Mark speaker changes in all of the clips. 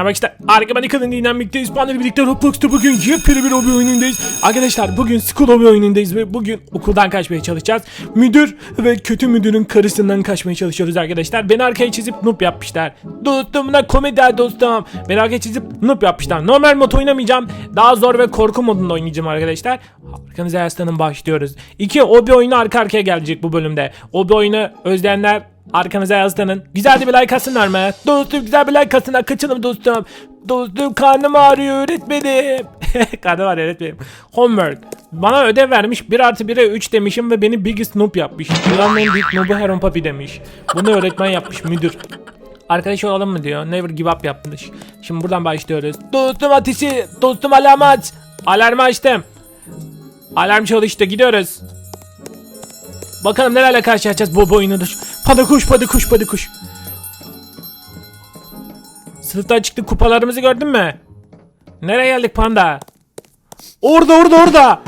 Speaker 1: Merhaba işte harika ben Nikan'ın. Ben ile birlikte Roblox'ta bugün yepyeni bir hobi oyunundayız. Arkadaşlar bugün school hobi oyunundayız ve bugün okuldan kaçmaya çalışacağız. Müdür ve kötü müdürün karısından kaçmaya çalışıyoruz arkadaşlar. Beni arkaya çizip noob yapmışlar. Dostum da komedi dostum. Beni arkaya çizip noob yapmışlar. Normal mod oynamayacağım. Daha zor ve korku modunda oynayacağım arkadaşlar. Arkanıza yaslanın başlıyoruz. İki hobi oyunu arka arkaya gelecek bu bölümde. Hobi oyunu özleyenler Arkanıza yaslanın. Güzel de bir like atsınlar mı? Dostum güzel bir like atsınlar. Kaçalım dostum. Dostum karnım ağrıyor öğretmenim. karnım ağrıyor öğretmenim. Homework. Bana ödev vermiş. 1 artı 1'e 3 demişim ve beni biggest noob yapmış. Dünyanın en büyük noob'u Heron Papi demiş. Bunu öğretmen yapmış müdür. Arkadaş olalım mı diyor. Never give up yapmış. Şimdi buradan başlıyoruz. Dostum ateşi. Dostum alarm aç. Alarmı açtım. Alarm çalıştı. Gidiyoruz. Bakalım nelerle karşılaşacağız bu bu oyunu. Pada kuş, pada kuş, pada kuş. Sınıftan çıktık kupalarımızı gördün mü? Nereye geldik panda? Orada orada orada.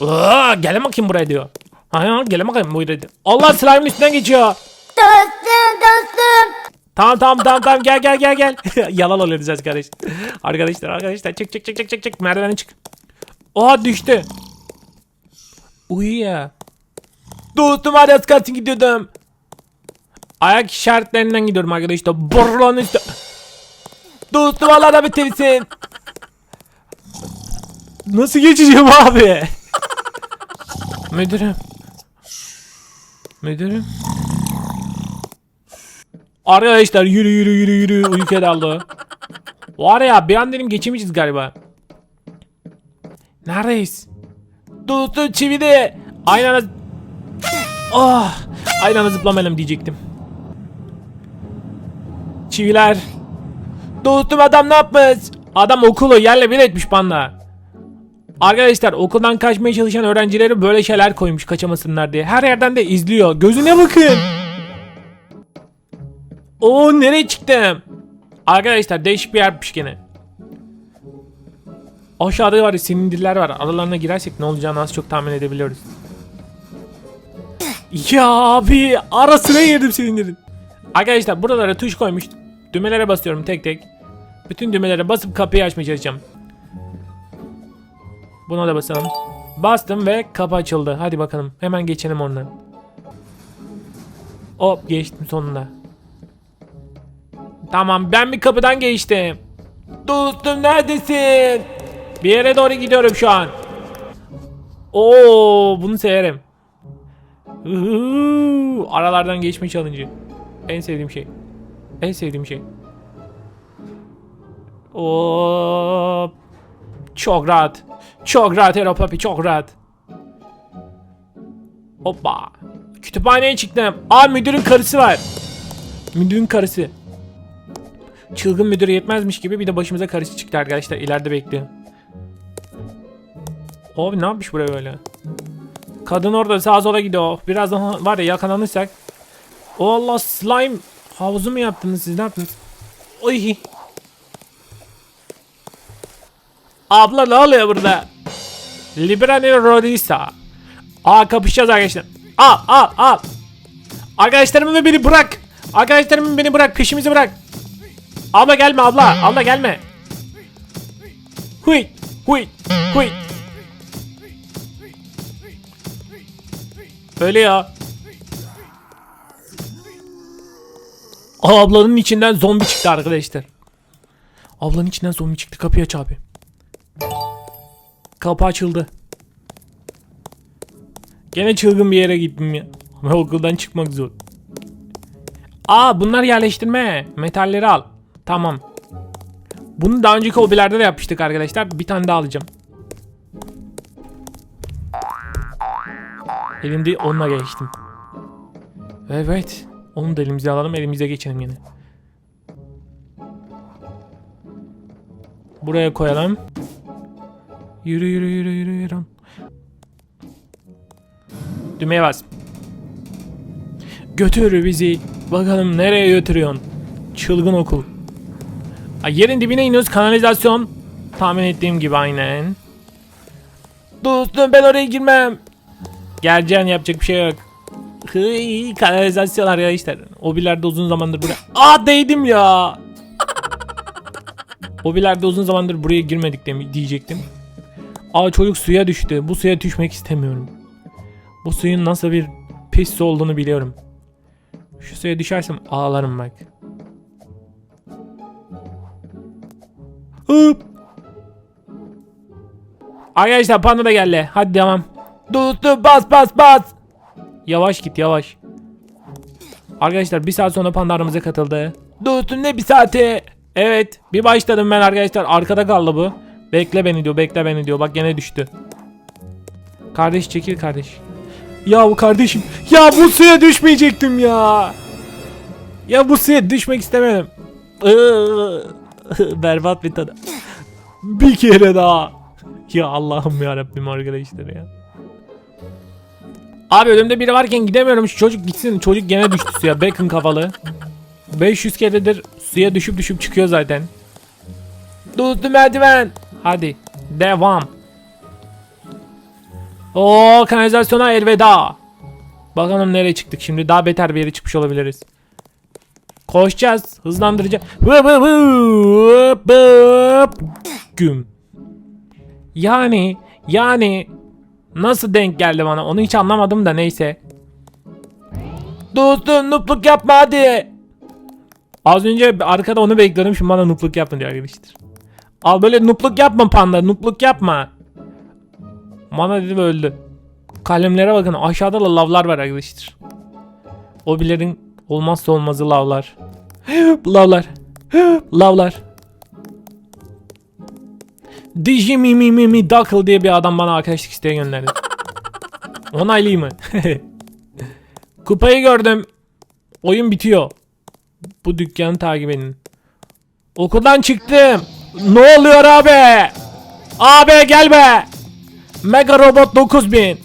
Speaker 1: Aa, gel bakayım buraya diyor. Ha, gel bakayım buraya diyor. Allah slime'ın üstünden geçiyor.
Speaker 2: Dostum dostum.
Speaker 1: Tamam tamam tamam tamam gel gel gel gel. Yalan oluyoruz arkadaş. Arkadaşlar arkadaşlar çık çık çık çık çık çık merdivene çık. Oha düştü. Uyuya. Dostum hadi az kalsın gidiyordum. Ayak işaretlerinden gidiyorum arkadaşlar. Borlan üstü. Dostum Allah da bitirsin. Nasıl geçeceğim abi? Müdürüm. Müdürüm. Arkadaşlar yürü yürü yürü yürü uyku daldı. Var ya bir an dedim geçemeyeceğiz galiba. Neredeyiz? Dostum çivide. Aynı anda... Oh, aynı anda zıplamayalım diyecektim. Çiviler. Dostum adam ne yapmış? Adam okulu yerle bir etmiş bana. Arkadaşlar okuldan kaçmaya çalışan öğrencileri böyle şeyler koymuş kaçamasınlar diye. Her yerden de izliyor. Gözüne bakın. Oo nereye çıktım? Arkadaşlar değişik bir yermiş gene. Aşağıda var ya silindirler var. Aralarına girersek ne olacağını az çok tahmin edebiliyoruz. Ya abi arasına girdim silindirin. Arkadaşlar buralara tuş koymuş. Düğmelere basıyorum tek tek. Bütün düğmelere basıp kapıyı açmaya çalışacağım. Buna da basalım. Bastım ve kapı açıldı. Hadi bakalım. Hemen geçelim ondan. Hop geçtim sonunda. Tamam ben bir kapıdan geçtim. Dostum neredesin? Bir yere doğru gidiyorum şu an. Oo bunu severim. Uhu, aralardan geçme challenge'ı. En sevdiğim şey. En sevdiğim şey. Oo çok rahat. Çok rahat Hero Papi çok rahat. Hoppa. Kütüphaneye çıktım. Aa müdürün karısı var. Müdürün karısı. Çılgın müdür yetmezmiş gibi bir de başımıza karısı çıktı arkadaşlar. İleride bekliyor. Abi ne yapmış buraya böyle? Kadın orada sağa sola gidiyor. Birazdan var ya yakalanırsak. O Allah slime havuzu mu yaptınız siz ne yaptınız? Oy. Abla ne oluyor burada? Liberani Rodisa. Aa kapışacağız arkadaşlar. Al al al. Arkadaşlarımı beni bırak. Arkadaşlarımı beni bırak peşimizi bırak. Abla gelme abla. Abla gelme. Huy. Huy. Huy. Öyle ya. Ablanın içinden zombi çıktı arkadaşlar. Ablanın içinden zombi çıktı. Kapıyı aç abi. Kapı açıldı. Gene çılgın bir yere gittim ya. Ama okuldan çıkmak zor. Aa bunlar yerleştirme. Metalleri al. Tamam. Bunu daha önceki hobilerde de yapmıştık arkadaşlar. Bir tane daha alacağım. Elimde onunla geçtim. Evet. Onu da elimize alalım. Elimize geçelim yine. Buraya koyalım. Yürü yürü yürü yürü yürü. Düğmeye bas. Götür bizi. Bakalım nereye götürüyorsun? Çılgın okul. Ay, yerin dibine iniyoruz. Kanalizasyon. Tahmin ettiğim gibi aynen. Dostum ben oraya girmem. Geleceğin yapacak bir şey yok. Hıy, kanalizasyon arkadaşlar. O bilerde uzun zamandır buraya. Aa değdim ya. Hobilerde uzun zamandır buraya girmedik de diyecektim. Aa çocuk suya düştü. Bu suya düşmek istemiyorum. Bu suyun nasıl bir pis su olduğunu biliyorum. Şu suya düşersem ağlarım bak. Hıp. Arkadaşlar panda da geldi. Hadi devam. Dostum bas bas bas. Yavaş git yavaş. Arkadaşlar bir saat sonra panda aramıza katıldı. Dostum ne bir saati? Evet bir başladım ben arkadaşlar. Arkada kaldı bu. Bekle beni diyor bekle beni diyor. Bak gene düştü. Kardeş çekil kardeş. Ya bu kardeşim. Ya bu suya düşmeyecektim ya. Ya bu suya düşmek istemedim. Iıı. Berbat bir tadı. Bir kere daha. Ya Allah'ım ya Rabbim arkadaşlar ya. Abi önümde biri varken gidemiyorum. Şu çocuk gitsin. Çocuk gene düştü suya. Bacon kafalı. 500 keredir suya düşüp düşüp çıkıyor zaten. Dostum merdiven. Hadi. Devam. O kanalizasyona elveda. Bakalım nereye çıktık şimdi. Daha beter bir yere çıkmış olabiliriz. Koşacağız. Hızlandıracağız. Güm. Yani yani nasıl denk geldi bana onu hiç anlamadım da neyse. Dostum nupluk yapma hadi. Az önce arkada onu bekliyordum şimdi bana nupluk yapma diyor arkadaşlar. Al böyle nupluk yapma panda nupluk yapma. Bana dedi öldü. Kalemlere bakın aşağıda da lavlar var arkadaşlar. Obilerin olmazsa olmazı lavlar. lavlar. lavlar. Digi mi mi mi mi Duckle diye bir adam bana arkadaşlık isteği gönderdi. Onaylayayım mı? Kupayı gördüm. Oyun bitiyor. Bu dükkanı takip edin. Okuldan çıktım. Ne oluyor abi? Abi gel be. Mega Robot 9000.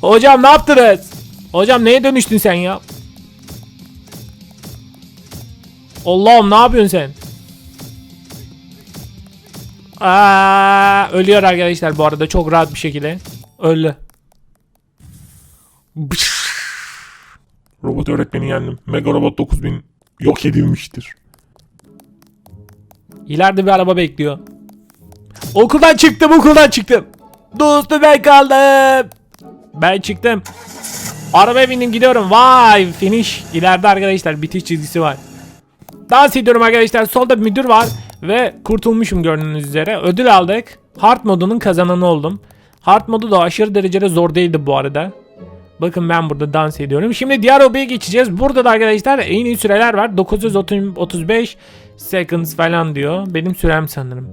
Speaker 1: Hocam ne yaptınız? Hocam neye dönüştün sen ya? Allah'ım ne yapıyorsun sen? Aa, ölüyor arkadaşlar bu arada çok rahat bir şekilde. Öldü.
Speaker 3: Robot öğretmeni yendim. Mega Robot 9000 yok edilmiştir.
Speaker 1: İleride bir araba bekliyor. Okuldan çıktım okuldan çıktım. Dostum ben kaldım. Ben çıktım. Arabaya bindim gidiyorum. Vay finish. İleride arkadaşlar bitiş çizgisi var. Dans ediyorum arkadaşlar. Solda bir müdür var. Ve kurtulmuşum gördüğünüz üzere. Ödül aldık. Hard modunun kazananı oldum. Hard modu da aşırı derecede zor değildi bu arada. Bakın ben burada dans ediyorum. Şimdi diğer hobiye geçeceğiz. Burada da arkadaşlar en iyi süreler var. 935 seconds falan diyor. Benim sürem sanırım.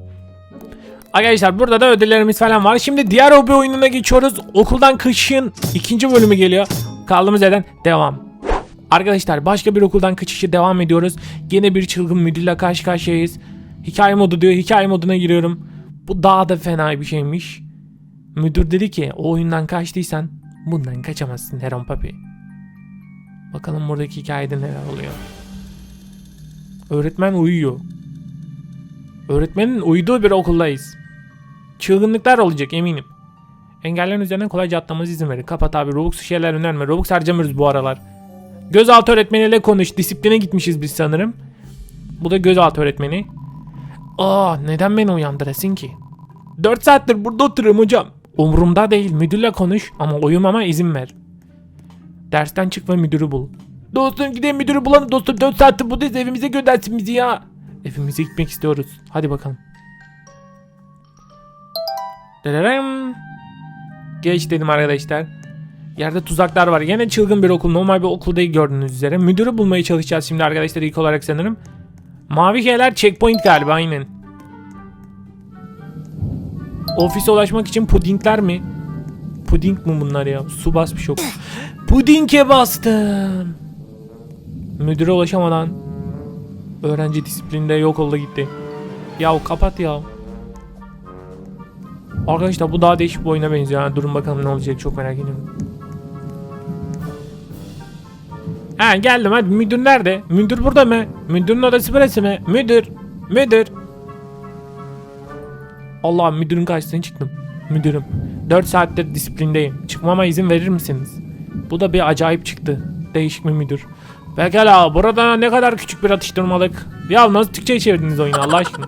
Speaker 1: Arkadaşlar burada da ödüllerimiz falan var. Şimdi diğer hobi oyununa geçiyoruz. Okuldan kışın ikinci bölümü geliyor. Kaldığımız yerden devam. Arkadaşlar başka bir okuldan kaçışı devam ediyoruz. Yine bir çılgın müdürle karşı karşıyayız. Hikaye modu diyor. Hikaye moduna giriyorum. Bu daha da fena bir şeymiş. Müdür dedi ki o oyundan kaçtıysan bundan kaçamazsın Heron Papi. Bakalım buradaki hikayede neler oluyor. Öğretmen uyuyor. Öğretmenin uyuduğu bir okuldayız. Çılgınlıklar olacak eminim. Engellerin üzerinden kolayca atlamamıza izin verin. Kapat abi Robux şeyler önerme. Robux harcamıyoruz bu aralar. Gözaltı öğretmeniyle konuş. Disipline gitmişiz biz sanırım. Bu da gözaltı öğretmeni. Aa neden beni uyandırasın ki? 4 saattir burada oturuyorum hocam. Umurumda değil müdürle konuş ama uyumama izin ver. Dersten çık ve müdürü bul. Dostum gidelim müdürü bulalım dostum 4 saattir buradayız evimize göndersin bizi ya. Evimize gitmek istiyoruz. Hadi bakalım. Dererem. Geç dedim arkadaşlar. Yerde tuzaklar var. Yine çılgın bir okul. Normal bir okul değil gördüğünüz üzere. Müdürü bulmaya çalışacağız şimdi arkadaşlar ilk olarak sanırım. Mavi şeyler checkpoint galiba aynen. Ofise ulaşmak için pudingler mi? Puding mi bunlar ya? Su basmış okul. Pudinge bastım. Müdüre ulaşamadan öğrenci disiplinde yok oldu gitti. Ya kapat ya. Arkadaşlar bu daha değişik bir oyuna benziyor. Yani durun bakalım ne olacak çok merak ediyorum. Ha geldim hadi müdür nerede? Müdür burada mı? Müdürün odası burası mı? Müdür. Müdür. Allah'ım müdürün karşısına çıktım. Müdürüm. 4 saattir disiplindeyim. Çıkmama izin verir misiniz? Bu da bir acayip çıktı. Değişik bir müdür. Pekala burada ne kadar küçük bir atıştırmalık. Ya nasıl Türkçe çevirdiniz oyunu Allah aşkına.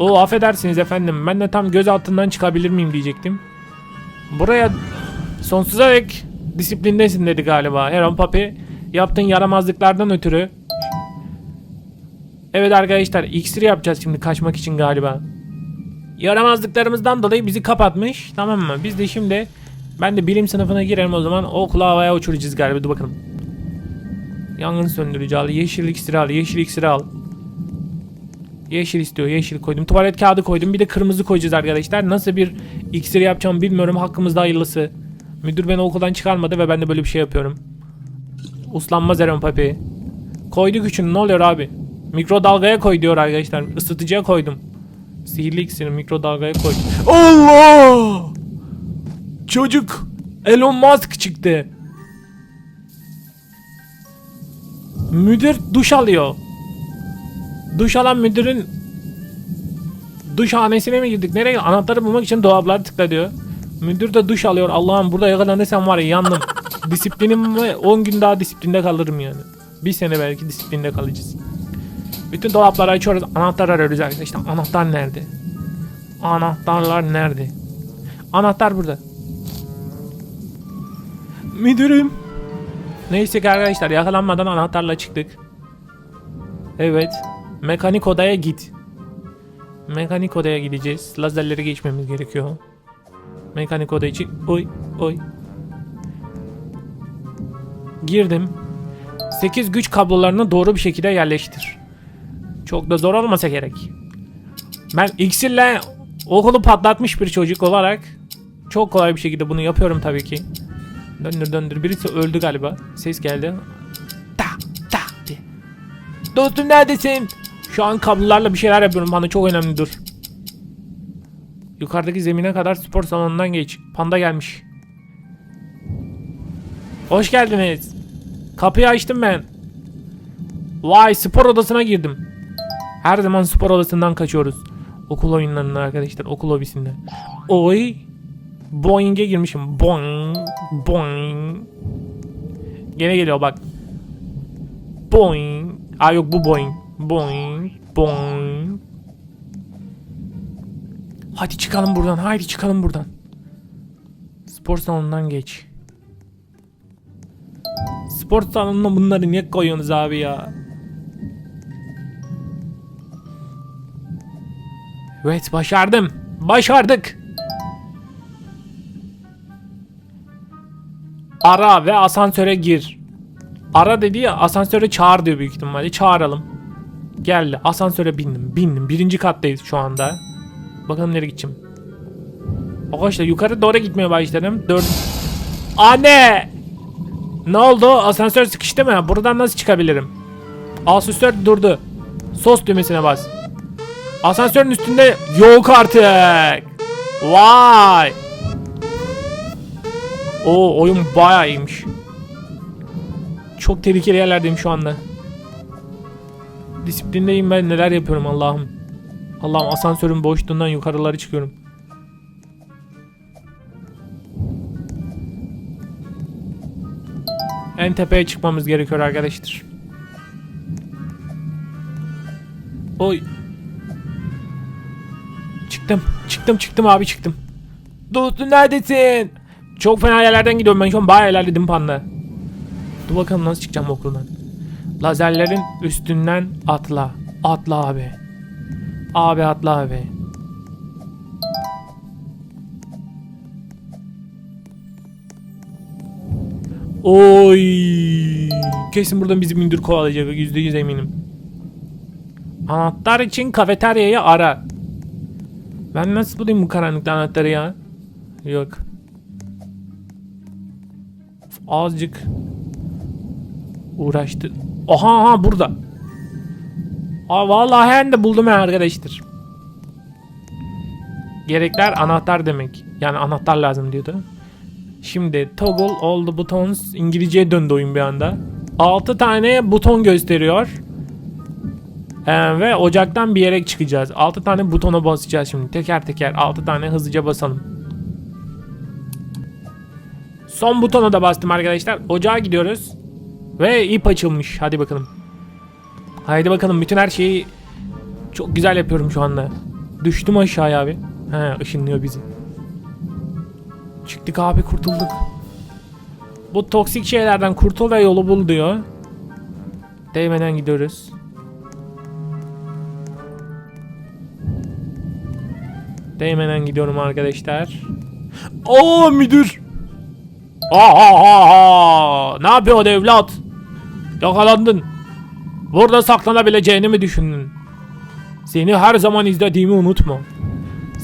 Speaker 1: O affedersiniz efendim ben de tam göz altından çıkabilir miyim diyecektim. Buraya sonsuza dek disiplindesin dedi galiba. Heron Papi yaptığın yaramazlıklardan ötürü. Evet arkadaşlar iksir yapacağız şimdi kaçmak için galiba. Yaramazlıklarımızdan dolayı bizi kapatmış tamam mı? Biz de şimdi ben de bilim sınıfına girelim o zaman o okula havaya uçuracağız galiba dur bakalım. Yangın söndürücü al, yeşil iksiri al, yeşil iksiri al. Yeşil istiyor, yeşil koydum. Tuvalet kağıdı koydum. Bir de kırmızı koyacağız arkadaşlar. Nasıl bir iksir yapacağımı bilmiyorum. Hakkımızda hayırlısı. Müdür beni okuldan çıkarmadı ve ben de böyle bir şey yapıyorum. Uslanmaz Eren Papi. Koyduk üçünü ne oluyor abi? Mikrodalgaya koy diyor arkadaşlar. Isıtıcıya koydum. Sihirli iksiri mikrodalgaya koy. Allah! Çocuk Elon Musk çıktı. Müdür duş alıyor. Duş alan müdürün duşhanesine mi girdik? Nereye? Anahtarı bulmak için dolapları tıkla diyor. Müdür de duş alıyor. Allah'ım burada yakalanırsam var ya yandım. Disiplinim ve 10 gün daha disiplinde kalırım yani. Bir sene belki disiplinde kalacağız. Bütün dolapları açıyoruz. Anahtar arıyoruz arkadaşlar. Anahtar nerede? Anahtarlar nerede? Anahtar burada. Müdürüm. Neyse ki arkadaşlar yakalanmadan anahtarla çıktık. Evet. Mekanik odaya git. Mekanik odaya gideceğiz. Lazerleri geçmemiz gerekiyor. Mekanik oda için. Oy oy. Girdim. 8 güç kablolarını doğru bir şekilde yerleştir. Çok da zor olmasa gerek. Ben iksirle okulu patlatmış bir çocuk olarak çok kolay bir şekilde bunu yapıyorum tabii ki. Döndür döndür. Birisi öldü galiba. Ses geldi. Ta ta diye. Dostum neredesin? Şu an kablolarla bir şeyler yapıyorum. Bana çok önemli dur. Yukarıdaki zemine kadar spor salonundan geç. Panda gelmiş. Hoş geldiniz. Kapıyı açtım ben. Vay spor odasına girdim. Her zaman spor odasından kaçıyoruz. Okul oyunlarında arkadaşlar. Okul lobisinde. Oy. Boing'e girmişim. Boing. Boing. Gene geliyor bak. Boing. Aa yok bu Boing. Boing. Boing. Hadi çıkalım buradan. Haydi çıkalım buradan. Spor salonundan geç. Spor salonuna bunları niye koyuyorsunuz abi ya? Evet başardım. Başardık. Ara ve asansöre gir. Ara dedi ya asansöre çağır diyor büyük ihtimalle. Çağıralım. Geldi. Asansöre bindim. Bindim. Birinci kattayız şu anda. Bakalım nereye gideceğim. Arkadaşlar yukarı doğru gitmeye başladım. Dört... Anne! Ne oldu? Asansör sıkıştı mı? Buradan nasıl çıkabilirim? Asansör durdu. Sos düğmesine bas. Asansörün üstünde yok artık. Vay. O oyun bayağı iyiymiş. Çok tehlikeli yerlerdeyim şu anda. Disiplindeyim ben neler yapıyorum Allah'ım. Allah'ım asansörün boşluğundan yukarıları çıkıyorum. En tepeye çıkmamız gerekiyor arkadaşlar. Oy. Çıktım. Çıktım çıktım abi çıktım. Dostum neredesin? Çok fena yerlerden gidiyorum ben şu an bayağı ilerledim panda. Dur bakalım nasıl çıkacağım okuldan. Lazerlerin üstünden atla. Atla abi. Abi atla abi. Oy. Kesin buradan bizi müdür kovalayacak. Yüzde yüz eminim. Anahtar için kafeteryayı ara. Ben nasıl bulayım bu karanlıkta anahtarı ya? Yok. Azıcık uğraştı. Aha aha burada. Aa, vallahi hem de buldum ya arkadaşlar. Gerekler anahtar demek. Yani anahtar lazım diyordu. Şimdi toggle all the buttons İngilizceye döndü oyun bir anda. 6 tane buton gösteriyor. Ee, ve ocaktan bir yere çıkacağız. 6 tane butona basacağız şimdi. Teker teker 6 tane hızlıca basalım. Son butona da bastım arkadaşlar. Ocağa gidiyoruz. Ve ip açılmış. Hadi bakalım. Haydi bakalım bütün her şeyi çok güzel yapıyorum şu anda. Düştüm aşağıya abi. He ışınlıyor bizi. Çıktık abi kurtulduk. Bu toksik şeylerden kurtul ve yolu bul diyor. Değmeden gidiyoruz. Değmeden gidiyorum arkadaşlar. Oo müdür. Aa, aa, aa. Ne yapıyorsun evlat? Yakalandın. Burada saklanabileceğini mi düşündün? Seni her zaman izlediğimi unutma.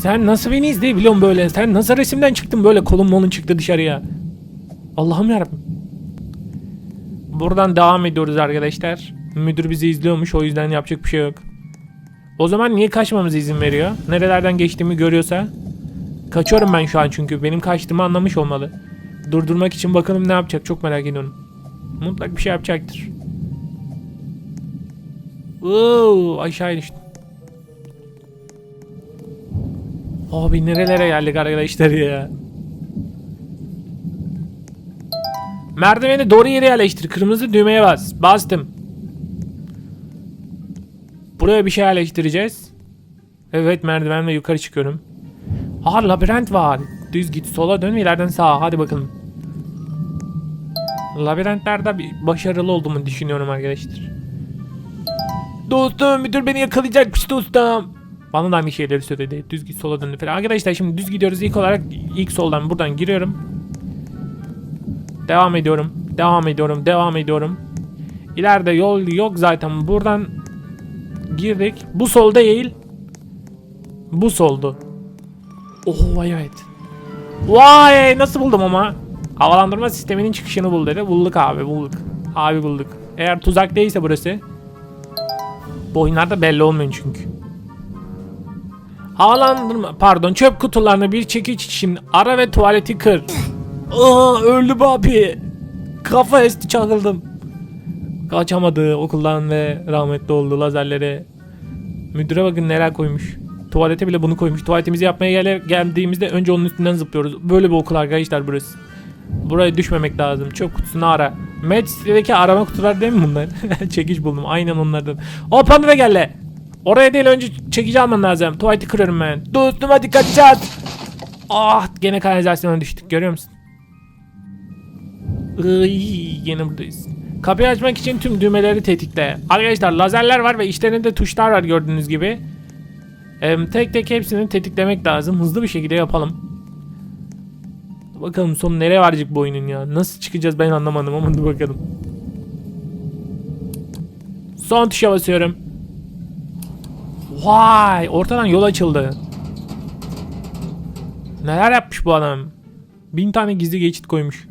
Speaker 1: Sen nasıl beni izleyebiliyorsun böyle? Sen nasıl resimden çıktın böyle kolun molun çıktı dışarıya? Allah'ım yarabbim. Buradan devam ediyoruz arkadaşlar. Müdür bizi izliyormuş o yüzden yapacak bir şey yok. O zaman niye kaçmamıza izin veriyor? Nerelerden geçtiğimi görüyorsa. Kaçıyorum ben şu an çünkü. Benim kaçtığımı anlamış olmalı. Durdurmak için bakalım ne yapacak çok merak ediyorum. Mutlak bir şey yapacaktır. Oo, aşağı düştüm. Abi nerelere geldik arkadaşlar ya. Merdiveni doğru yere yerleştir. Kırmızı düğmeye bas. Bastım. Buraya bir şey yerleştireceğiz. Evet merdivenle yukarı çıkıyorum. Aa labirent var. Düz git sola dön ileriden sağa. Hadi bakalım. Labirentlerde bir başarılı olduğumu düşünüyorum arkadaşlar. Dostum müdür beni yakalayacakmış dostum. Bana da aynı şeyleri söyledi. Düz git sola dön falan. Arkadaşlar şimdi düz gidiyoruz. İlk olarak ilk soldan buradan giriyorum. Devam ediyorum. Devam ediyorum. Devam ediyorum. İleride yol yok zaten. Buradan girdik. Bu sol değil. Bu soldu. Oh evet. Vay nasıl buldum ama. Havalandırma sisteminin çıkışını bul dedi. Bulduk abi bulduk. Abi bulduk. Eğer tuzak değilse burası. Bu oyunlarda belli olmuyor çünkü. Havalandırma pardon çöp kutularını bir çekiç için ara ve tuvaleti kır. Aa öldüm abi. Kafa esti çakıldım. Kaçamadı okuldan ve rahmetli oldu lazerlere. Müdüre bakın neler koymuş. Tuvalete bile bunu koymuş. Tuvaletimizi yapmaya gel geldiğimizde önce onun üstünden zıplıyoruz. Böyle bir okul arkadaşlar burası. Buraya düşmemek lazım. Çöp kutusunu ara. Sitedeki arama kutular değil mi bunlar? Çekiç buldum. Aynen onlardan. O pandora geldi. Oraya değil önce çekici alman lazım. Tuvaleti kırıyorum ben. Dostum hadi kaçacağız. Ah gene kanalizasyona düştük. Görüyor musun? Iy, yine buradayız. Kapıyı açmak için tüm düğmeleri tetikle. Arkadaşlar lazerler var ve içlerinde tuşlar var gördüğünüz gibi. Em, tek tek hepsini tetiklemek lazım. Hızlı bir şekilde yapalım. Bakalım son nereye varacak bu oyunun ya. Nasıl çıkacağız ben anlamadım ama bakalım. Son tuşa basıyorum. Vay ortadan yol açıldı. Neler yapmış bu adam? Bin tane gizli geçit koymuş.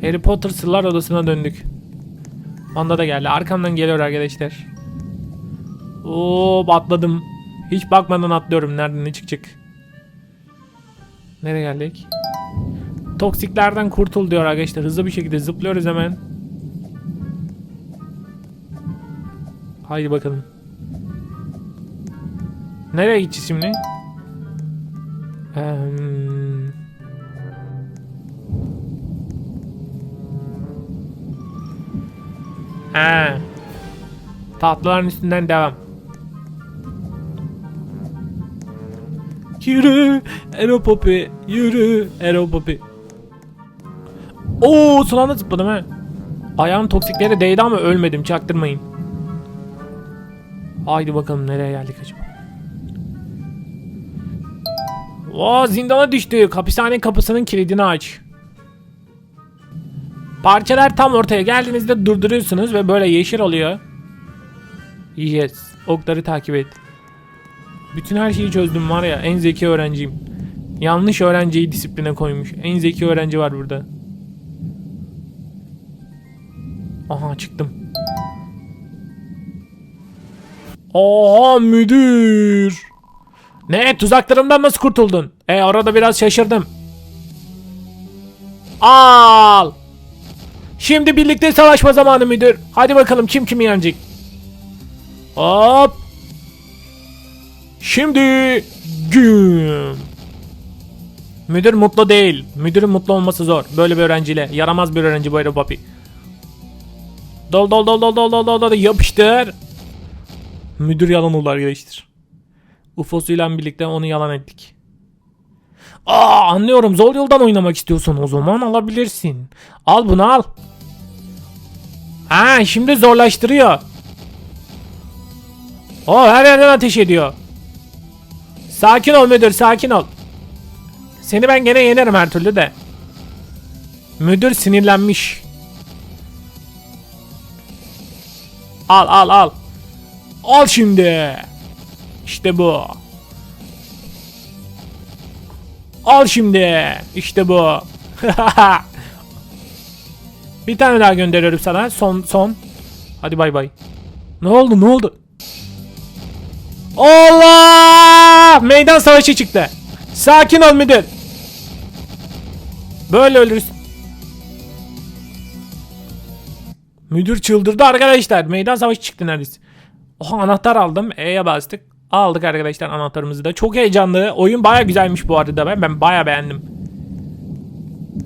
Speaker 1: Harry Potter sırlar odasına döndük. Onda da geldi. Arkamdan geliyor arkadaşlar. Oo atladım. Hiç bakmadan atlıyorum. Nereden ne çıkacak? Nereye geldik? Toksiklerden kurtul diyor arkadaşlar. Hızlı bir şekilde zıplıyoruz hemen. Haydi bakalım. Nereye gideceğiz şimdi? Eee... Ha. Tatlıların üstünden devam. Yürü Eropopi yürü Eropopi. Oo sulana zıpladım ha. Ayağım toksiklere değdi ama ölmedim çaktırmayın. Haydi bakalım nereye geldik acaba? Oo zindana düştü. Hapishane kapısının kilidini aç. Parçalar tam ortaya geldiğinizde durduruyorsunuz ve böyle yeşil oluyor. Yes. Okları takip et. Bütün her şeyi çözdüm var ya en zeki öğrenciyim. Yanlış öğrenciyi disipline koymuş. En zeki öğrenci var burada. Aha çıktım. Oha müdür. Ne tuzaklarımdan nasıl kurtuldun? E orada biraz şaşırdım. Al. Şimdi birlikte savaşma zamanı müdür. Hadi bakalım kim kimi yenecek. Hop. Şimdi güm. Müdür mutlu değil. Müdürün mutlu olması zor. Böyle bir öğrenciyle. Yaramaz bir öğrenci bu Ero Papi. Dol dol dol dol dol dol dol dol yapıştır. Müdür yalan oldu arkadaşlar. UFO'suyla birlikte onu yalan ettik. Aa anlıyorum zor yoldan oynamak istiyorsun o zaman alabilirsin. Al bunu al. Ha şimdi zorlaştırıyor. O her yerden ateş ediyor. Sakin ol müdür sakin ol. Seni ben gene yenerim her türlü de. Müdür sinirlenmiş. Al al al. Al şimdi. İşte bu. Al şimdi. İşte bu. Bir tane daha gönderiyorum sana. Son son. Hadi bay bay. Ne oldu ne oldu? Allah! Meydan savaşı çıktı. Sakin ol müdür. Böyle ölürüz. Müdür çıldırdı arkadaşlar. Meydan savaşı çıktı neredeyse. Oha anahtar aldım. E'ye bastık. Aldık arkadaşlar anahtarımızı da. Çok heyecanlı. Oyun baya güzelmiş bu arada ben. Ben baya beğendim.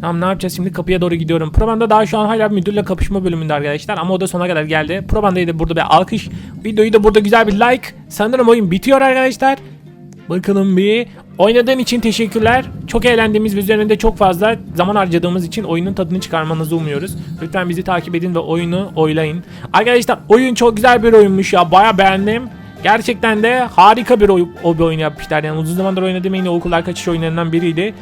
Speaker 1: Tamam ne yapacağız şimdi kapıya doğru gidiyorum. Probanda daha şu an hala müdürle kapışma bölümünde arkadaşlar ama o da sona kadar geldi. Probanda'yı da burada bir alkış. Videoyu da burada güzel bir like. Sanırım oyun bitiyor arkadaşlar. Bakalım bir. Oynadığın için teşekkürler. Çok eğlendiğimiz ve üzerinde çok fazla zaman harcadığımız için oyunun tadını çıkarmanızı umuyoruz. Lütfen bizi takip edin ve oyunu oylayın. Arkadaşlar oyun çok güzel bir oyunmuş ya. Baya beğendim. Gerçekten de harika bir oyun, o bir oyun yapmışlar. Yani uzun zamandır oynadığım en iyi okullar kaçış oyunlarından biriydi.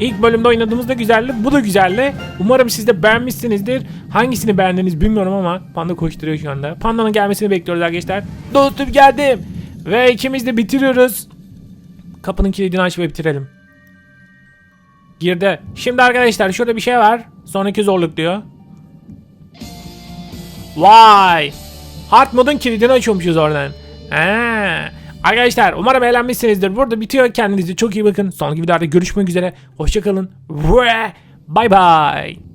Speaker 1: İlk bölümde oynadığımızda güzeldi. Bu da güzeldi. Umarım siz de beğenmişsinizdir. Hangisini beğendiniz bilmiyorum ama Panda koşturuyor şu anda. Panda'nın gelmesini bekliyoruz arkadaşlar. Dostum geldim. Ve ikimiz de bitiriyoruz. Kapının kilidini aç ve bitirelim. Girdi. Şimdi arkadaşlar şurada bir şey var. Sonraki zorluk diyor. Vay. Hard modun kilidini açıyormuşuz oradan. Ha. Arkadaşlar umarım eğlenmişsinizdir. Burada bitiyor. Kendinize çok iyi bakın. Sonraki videoda görüşmek üzere. Hoşçakalın. Bay bay.